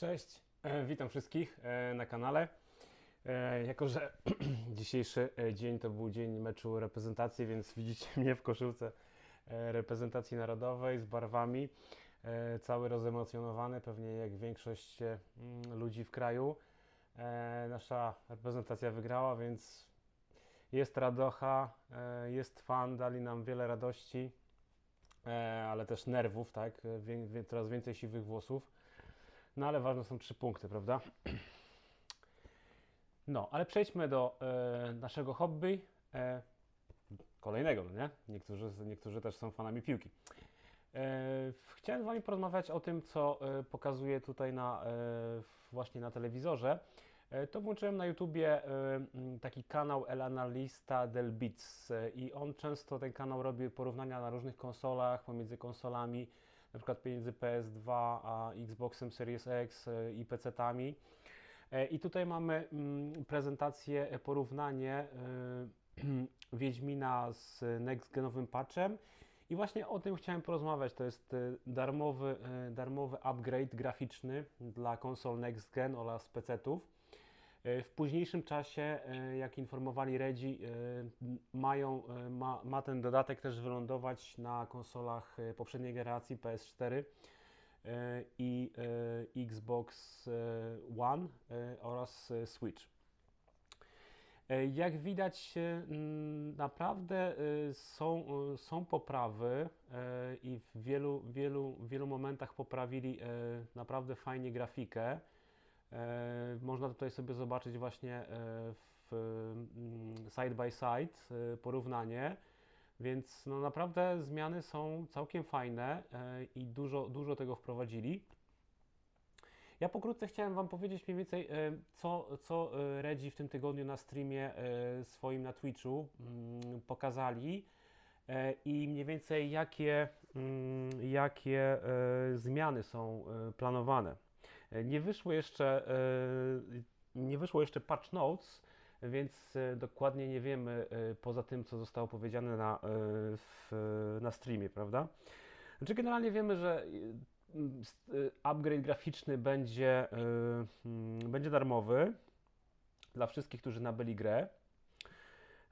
Cześć, e, witam wszystkich e, na kanale. E, Jako, że dzisiejszy dzień to był dzień meczu reprezentacji, więc widzicie mnie w koszulce reprezentacji narodowej z barwami. Cały rozemocjonowany, pewnie jak większość mm, ludzi w kraju. Nasza reprezentacja wygrała, więc jest radocha, jest fan, dali nam wiele radości, ale też nerwów, tak? Coraz więcej siwych włosów. No ale ważne są trzy punkty, prawda? No, ale przejdźmy do e, naszego hobby. E, kolejnego, no nie? Niektórzy, niektórzy też są fanami piłki. E, chciałem z Wami porozmawiać o tym, co e, pokazuję tutaj na, e, właśnie na telewizorze. E, to włączyłem na YouTubie e, taki kanał El Analista del Beats e, i on często ten kanał robi porównania na różnych konsolach, pomiędzy konsolami, na przykład pomiędzy PS2 a Xboxem Series X e, i PC-tami. E, I tutaj mamy mm, prezentację, e, porównanie Wiedźmina z next-genowym patchem. I właśnie o tym chciałem porozmawiać. To jest darmowy, darmowy upgrade graficzny dla konsol next gen oraz PC-ów. E, W późniejszym czasie, e, jak informowali Redzi, e, mają, ma, ma ten dodatek też wylądować na konsolach poprzedniej generacji PS4 e, i Xbox One oraz Switch. Jak widać, naprawdę są, są poprawy i w wielu, wielu, wielu momentach poprawili naprawdę fajnie grafikę. E, Można tutaj sobie zobaczyć właśnie e, w mm, side by side e, porównanie. Więc no naprawdę zmiany są całkiem fajne i dużo, dużo tego wprowadzili. Ja pokrótce chciałem Wam powiedzieć mniej więcej, co, co Redzi w tym tygodniu na streamie swoim na Twitchu mm, pokazali i mniej więcej jakie, mm, jakie zmiany są planowane. Nie wyszło jeszcze, e, nie wyszło jeszcze patch notes, więc e, dokładnie nie wiemy e, poza tym, co zostało powiedziane na, w, na streamie, prawda? Znaczy generalnie wiemy, że upgrade graficzny będzie, y, mm, będzie darmowy dla wszystkich, którzy nabyli grę.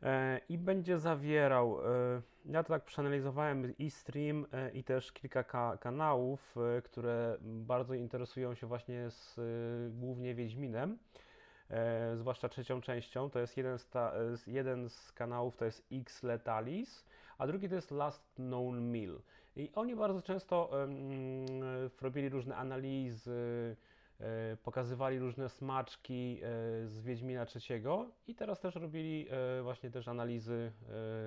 E, I będzie zawierał, e, ja to tak przeanalizowałem i stream, e, i też kilka ka kanałów, które bardzo interesują się właśnie z, głównie Wiedźminem, zwłaszcza trzecią częścią. To jest jeden z, ta, jeden z kanałów, to jest X Letalis, a drugi to jest Last Known Mill. I oni bardzo często em, robili różne analizy, pokazywali różne smaczki e, z Wiedźmina trzeciego i teraz też robili e, właśnie też analizy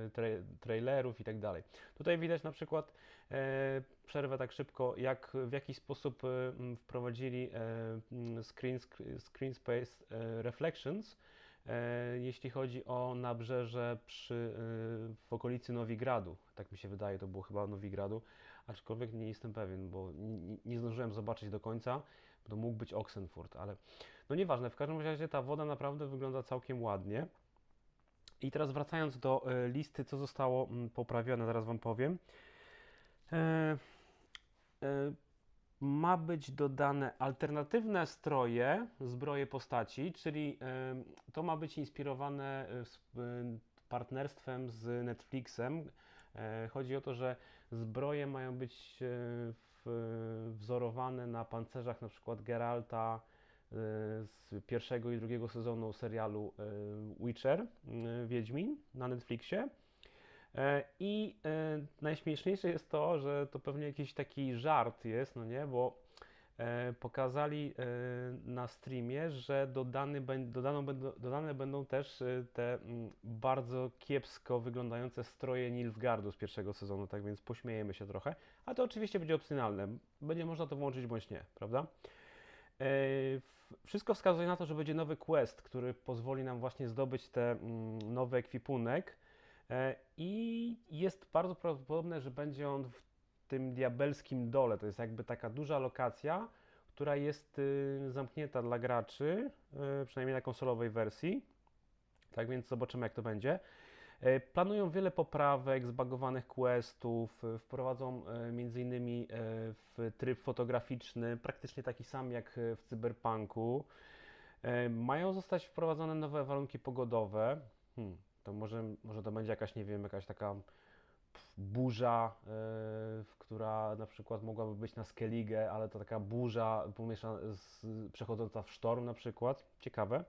e, tra- trailerów i tak dalej. Tutaj widać na przykład e, przerwę tak szybko, jak w jaki sposób e, wprowadzili e, screen, screen space e, reflections, e, jeśli chodzi o nabrzeże przy, e, w okolicy Nowigradu. Tak mi się wydaje, to było chyba Nowigradu, aczkolwiek nie jestem pewien, bo nie, zdążyłem zobaczyć do końca, bo to mógł być Oxenfurt, ale no nieważne, w każdym razie ta woda naprawdę wygląda całkiem ładnie. I teraz wracając do e, listy, co zostało mm, poprawione, zaraz Wam powiem. E, e, ma być dodane alternatywne stroje, zbroje postaci, czyli e, to ma być inspirowane e, z- e, partnerstwem z Netflixem. E, Chodzi o to, że zbroje mają być e, w, wzorowane na pancerzach na przykład Geralta e, z pierwszego i drugiego sezonu serialu e, Witcher, Wiedźmin na Netflixie. I najśmieszniejsze jest to, że to pewnie jakiś taki żart jest, no nie, bo pokazali e, na streamie, że dodany, dodano, dodane będą też e, te mm, bardzo kiepsko wyglądające stroje Nilfgaardu z pierwszego sezonu, tak więc pośmiejemy się trochę, a to oczywiście będzie opcjonalne, będzie można to włączyć bądź nie, prawda? E, Wszystko wskazuje na to, że będzie nowy quest, który pozwoli nam właśnie zdobyć ten nowy ekwipunek. E, I jest bardzo prawdopodobne, że będzie on w tym diabelskim dole. To jest jakby taka duża lokacja, która jest y, zamknięta dla graczy, y, przynajmniej na konsolowej wersji. Tak więc zobaczymy, jak to będzie. E, Planują wiele poprawek, zbagowanych questów, e, wprowadzą e, m.in. w tryb fotograficzny, praktycznie taki sam jak w Cyberpunku. Mają zostać wprowadzone nowe warunki pogodowe. Hmm, to może, może to będzie jakaś, nie wiem, jakaś taka burza, w- która na przykład mogłaby być na Skellige, ale to taka burza pomieszana z, przechodząca w sztorm na przykład. Ciekawe.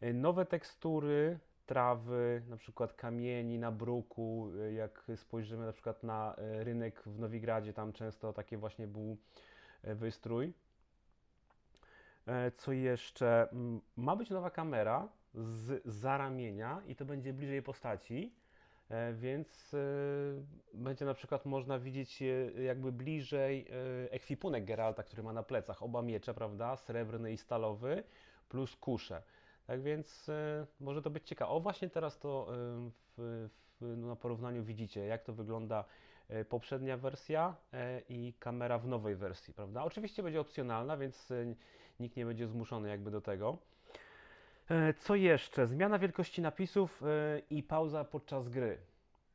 E, Nowe tekstury, trawy, na przykład kamieni na bruku. e, Jak spojrzymy na przykład na rynek w Nowigradzie, tam często takie właśnie był wystrój. Co jeszcze? Ma być nowa kamera z za ramienia i to będzie bliżej postaci, więc e, będzie na przykład można widzieć e, jakby bliżej e, ekwipunek Geralta, który ma na plecach oba miecze, prawda? Srebrny i stalowy, plus kusze. Tak więc e, może to być ciekawe. O, właśnie teraz to e, w, w, no, na porównaniu widzicie, jak to wygląda e, poprzednia wersja e, i kamera w nowej wersji, prawda? Oczywiście będzie opcjonalna, więc e, nikt nie będzie zmuszony jakby do tego. E, Co jeszcze? Zmiana wielkości napisów e, i pauza podczas gry,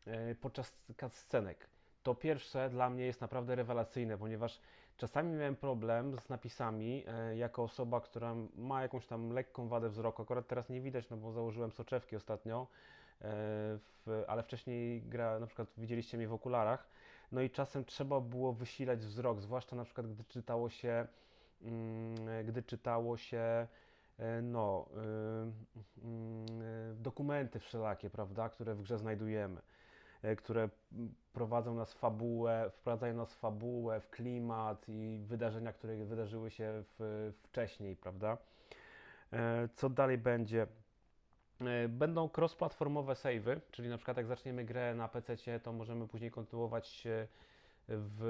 e, podczas cutscenek. To pierwsze dla mnie jest naprawdę rewelacyjne, ponieważ czasami miałem problem z napisami jako osoba, która ma jakąś tam lekką wadę wzroku. Akurat teraz nie widać, no bo założyłem soczewki ostatnio, ale wcześniej gra, na przykład widzieliście mnie w okularach. No i czasem trzeba było wysilać wzrok, zwłaszcza na przykład gdy czytało się, mm, gdy czytało się no, y, mm, y, dokumenty wszelakie, prawda, które w grze znajdujemy, e, które prowadzą nas w fabułę, wprowadzają nas w fabułę, w klimat i wydarzenia, które wydarzyły się w, wcześniej, prawda. E, Co dalej będzie? E, Będą cross-platformowe savey, czyli na przykład jak zaczniemy grę na PC, to możemy później kontynuować e, w,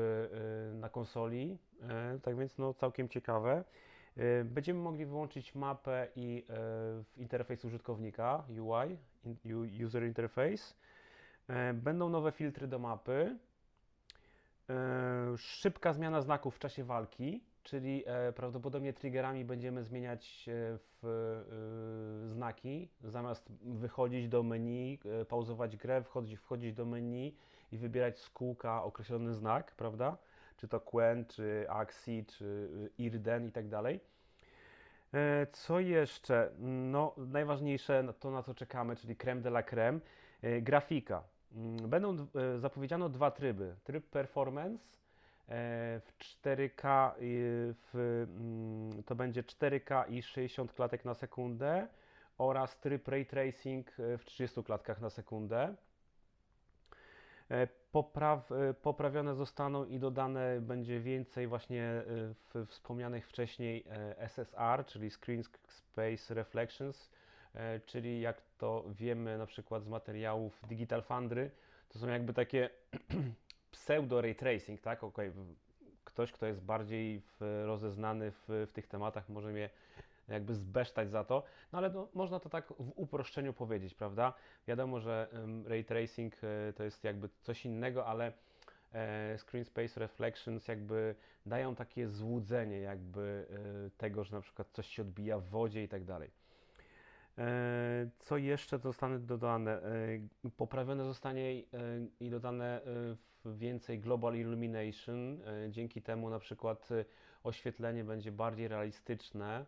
e, na konsoli. E, Tak więc no całkiem ciekawe. E, Będziemy mogli wyłączyć mapę i e, interfejs użytkownika UI, User Interface. E, Będą nowe filtry do mapy. Szybka zmiana znaków w czasie walki, czyli prawdopodobnie triggerami będziemy zmieniać w, znaki. Zamiast wychodzić do menu, pauzować grę, wchodzić, wchodzić do menu i wybierać z kółka określony znak, prawda? Czy to Quen, czy Axi, czy e, Irden i tak dalej. E, Co jeszcze? No, najważniejsze to, na co czekamy, czyli creme de la creme, e, grafika. Mm, Będą e, zapowiedziano dwa tryby. Tryb performance w 4K, i w, mm, to będzie 4K i 60 klatek na sekundę oraz tryb ray tracing w 30 klatkach na sekundę. E, Popraw, e, poprawione zostaną i dodane będzie więcej właśnie e, w wspomnianych wcześniej SSR, czyli Screen Space Reflections, czyli jak to wiemy na przykład z materiałów Digital Foundry, to są jakby takie pseudo ray tracing, tak? W- ktoś, kto jest bardziej w, rozeznany w, w tych tematach, może mnie jakby zbesztać za to, no ale no, można to tak w uproszczeniu powiedzieć, prawda? Wiadomo, że ray tracing e, to jest jakby coś innego, ale e, Screen Space Reflections jakby dają takie złudzenie jakby e, tego, że na przykład coś się odbija w wodzie i tak dalej. Co jeszcze zostanie dodane? Poprawione zostanie i dodane więcej Global Illumination. Dzięki temu na przykład oświetlenie będzie bardziej realistyczne.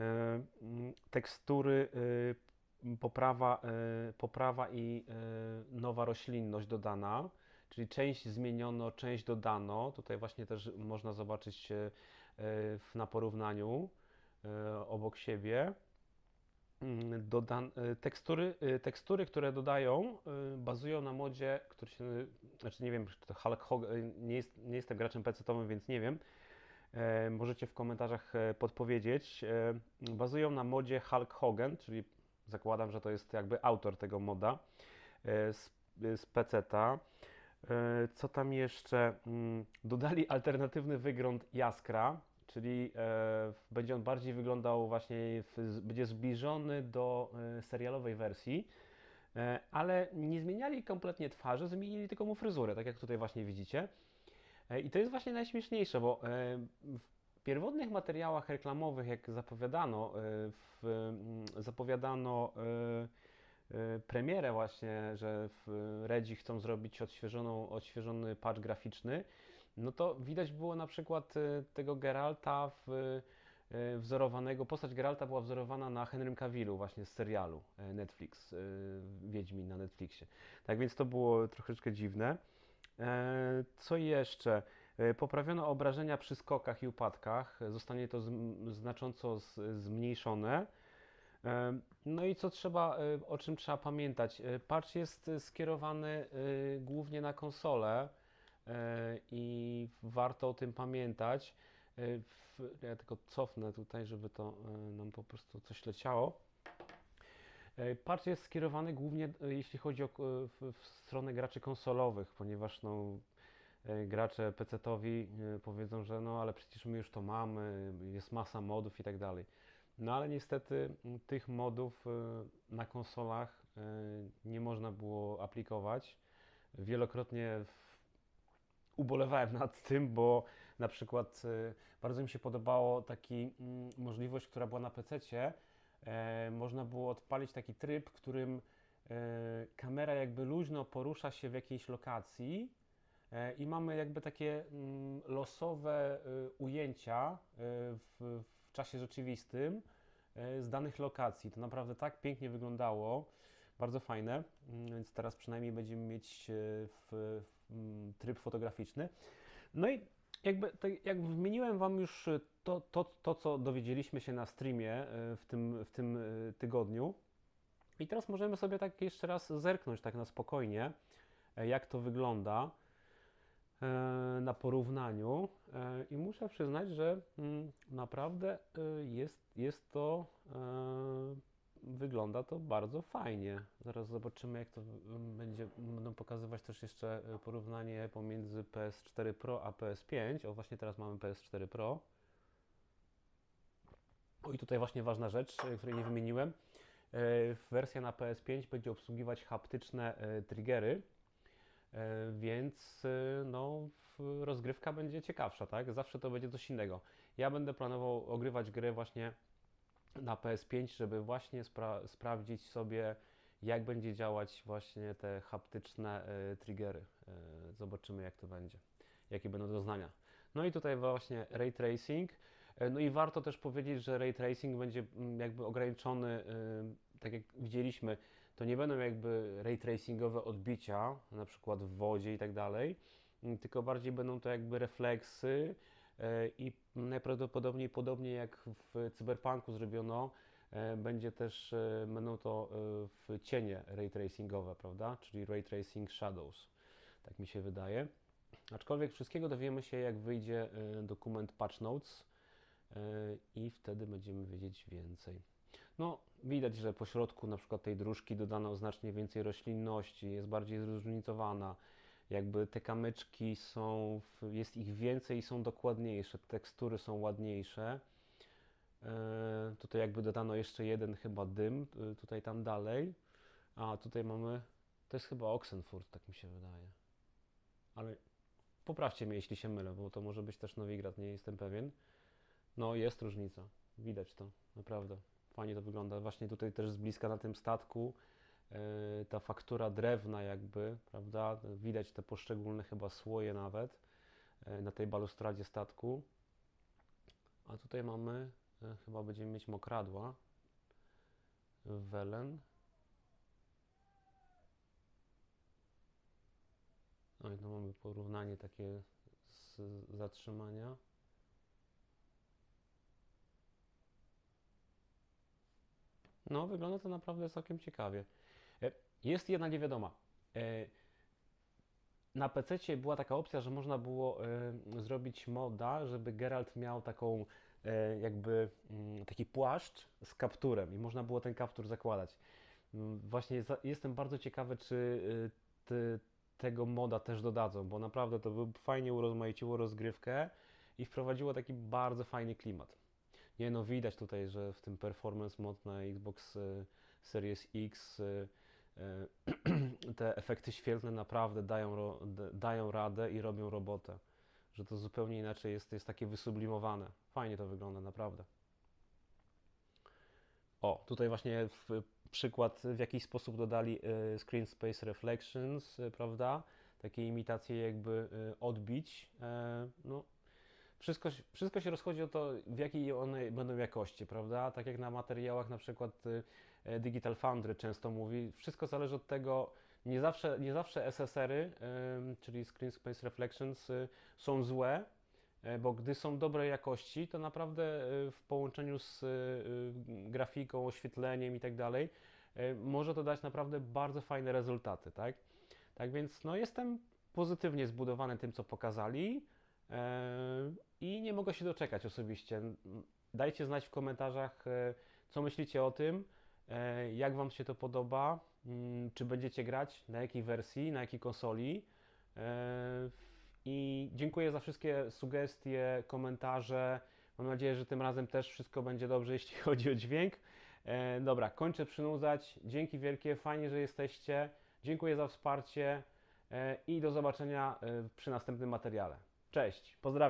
E, mm, Tekstury, e, poprawa, e, poprawa i nowa roślinność dodana, czyli część zmieniono, część dodano. Tutaj właśnie też można zobaczyć na porównaniu obok siebie. Mm, Dodan, tekstury, tekstury, które dodają, bazują na modzie, który się, znaczy nie wiem, nie, jest, nie jestem graczem PC-owym, więc nie wiem. E, możecie w komentarzach e, podpowiedzieć. E, bazują na modzie Hulk Hogan, czyli zakładam, że to jest jakby autor tego moda z, z. E, co tam jeszcze? Mm, Dodali alternatywny wygląd Jaskra, czyli będzie on bardziej wyglądał właśnie, będzie zbliżony do serialowej wersji, ale nie zmieniali kompletnie twarzy, zmienili tylko mu fryzurę, tak jak tutaj właśnie widzicie. E, I to jest właśnie najśmieszniejsze, bo e, w pierwotnych materiałach reklamowych, jak zapowiadano, e, w, mm, zapowiadano premierę właśnie, że w Redzi chcą zrobić odświeżoną, odświeżony patch graficzny, no to widać było na przykład tego Geralta w, wzorowanego, postać Geralta była wzorowana na Henrym Cavillu właśnie z serialu Netflix, Wiedźmin na Netflixie. Tak więc to było troszeczkę dziwne. E, Co jeszcze? E, Poprawiono obrażenia przy skokach i upadkach. Zostanie to znacząco zmniejszone. E, No i co trzeba, o czym trzeba pamiętać? Patch jest skierowany głównie na konsolę e, i warto o tym pamiętać. Ja tylko cofnę tutaj, żeby to nam po prostu coś leciało. E, Patch jest skierowany głównie, e, jeśli chodzi o k- w, w stronę graczy konsolowych, ponieważ no, e, gracze PC-towi e, powiedzą, że no ale przecież my już to mamy, jest masa modów i tak dalej. No ale niestety tych modów e, na konsolach e, nie można było aplikować. Wielokrotnie ubolewałem nad tym, bo na przykład e, bardzo mi się podobało taki możliwość, która była na PC-cie. E, można było odpalić taki tryb, którym e, kamera jakby luźno porusza się w jakiejś lokacji e, i mamy jakby takie mm, losowe ujęcia w, w czasie rzeczywistym z danych lokacji. To naprawdę tak pięknie wyglądało, bardzo fajne, Mm, więc teraz przynajmniej będziemy mieć w, w, mm, tryb fotograficzny. No i jakby, jak wymieniłem Wam już e, to, to, to, co dowiedzieliśmy się na streamie e, w tym, w tym e, tygodniu. I teraz możemy sobie tak jeszcze raz zerknąć tak na spokojnie, e, jak to wygląda e, na porównaniu. E, I muszę przyznać, że mm, naprawdę jest, jest to, wygląda to bardzo fajnie. Zaraz zobaczymy, jak to będzie, będą pokazywać też jeszcze e, porównanie pomiędzy PS4 Pro a PS5. O, właśnie teraz mamy PS4 Pro. O i tutaj właśnie ważna rzecz, e, której nie wymieniłem. E, Wersja na PS5 będzie obsługiwać haptyczne triggery, więc no, rozgrywka będzie ciekawsza, tak? Zawsze to będzie coś innego. Ja będę planował ogrywać grę właśnie na PS5, żeby właśnie spra- sprawdzić sobie, jak będzie działać właśnie te haptyczne e, triggery. E, Zobaczymy, jak to będzie, jakie będą doznania. No i tutaj właśnie ray tracing. E, No i warto też powiedzieć, że ray tracing będzie mm, jakby ograniczony, y, tak jak widzieliśmy, to nie będą jakby ray tracingowe odbicia, na przykład w wodzie i tak dalej, tylko bardziej będą to jakby refleksy i najprawdopodobniej podobnie jak w Cyberpunku zrobiono, e, będzie też, e, będą to e, w cienie ray tracingowe, prawda? Czyli ray tracing shadows, tak mi się wydaje. Aczkolwiek wszystkiego dowiemy się, jak wyjdzie dokument patch notes i wtedy będziemy wiedzieć więcej. No, widać, że po środku na przykład tej dróżki dodano znacznie więcej roślinności, jest bardziej zróżnicowana. Jakby te kamyczki są, jest ich więcej i są dokładniejsze, tekstury są ładniejsze. E, tutaj jakby dodano jeszcze jeden chyba dym, y, tutaj tam dalej. A tutaj mamy, to jest chyba Oxenfurt, tak mi się wydaje. Ale poprawcie mnie, jeśli się mylę, bo to może być też Nowigrad, nie jestem pewien. No, jest różnica. Widać to, naprawdę. Fajnie to wygląda. Właśnie tutaj też z bliska na tym statku e, ta faktura drewna jakby, prawda? Widać te poszczególne chyba słoje nawet e, na tej balustradzie statku. A tutaj mamy, e, chyba będziemy mieć mokradła. Welen. No i tu mamy porównanie takie z zatrzymania. No, wygląda to naprawdę całkiem ciekawie. Jest jedna niewiadoma. E, Na PC była taka opcja, że można było e, zrobić moda, żeby Geralt miał taką e, jakby mm, taki płaszcz z kapturem i można było ten kaptur zakładać. Mm, Właśnie jestem bardzo ciekawy, czy tego moda też dodadzą, bo naprawdę to by fajnie urozmaiciło rozgrywkę i wprowadziło taki bardzo fajny klimat. Nie no, widać tutaj, że w tym performance mod na Xbox Series X te efekty świetlne naprawdę dają, dają radę i robią robotę. Że to zupełnie inaczej jest, jest takie wysublimowane. Fajnie to wygląda, naprawdę. O, tutaj właśnie przykład, w jaki sposób dodali e, Screen Space Reflections, e, prawda? Takie imitacje jakby e, odbić. E, no, wszystko, wszystko się rozchodzi o to, w jakiej one będą jakości, prawda? Tak jak na materiałach na przykład e, Digital Foundry często mówi, wszystko zależy od tego, nie zawsze, nie zawsze SSR-y, czyli Screen Space Reflections, y, są złe, e, bo gdy są dobrej jakości, to naprawdę y, w połączeniu z grafiką, oświetleniem i tak dalej, może to dać naprawdę bardzo fajne rezultaty, tak? Tak więc no, jestem pozytywnie zbudowany tym, co pokazali. Nie mogę się doczekać osobiście. Dajcie znać w komentarzach, e, co myślicie o tym, e, jak Wam się to podoba, mm, czy będziecie grać, na jakiej wersji, na jakiej konsoli. E, I dziękuję za wszystkie sugestie, komentarze. Mam nadzieję, że tym razem też wszystko będzie dobrze, jeśli chodzi o dźwięk. Dobra, kończę przynudzać. Dzięki wielkie, fajnie, że jesteście. Dziękuję za wsparcie i do zobaczenia przy następnym materiale. Cześć, pozdrawiam.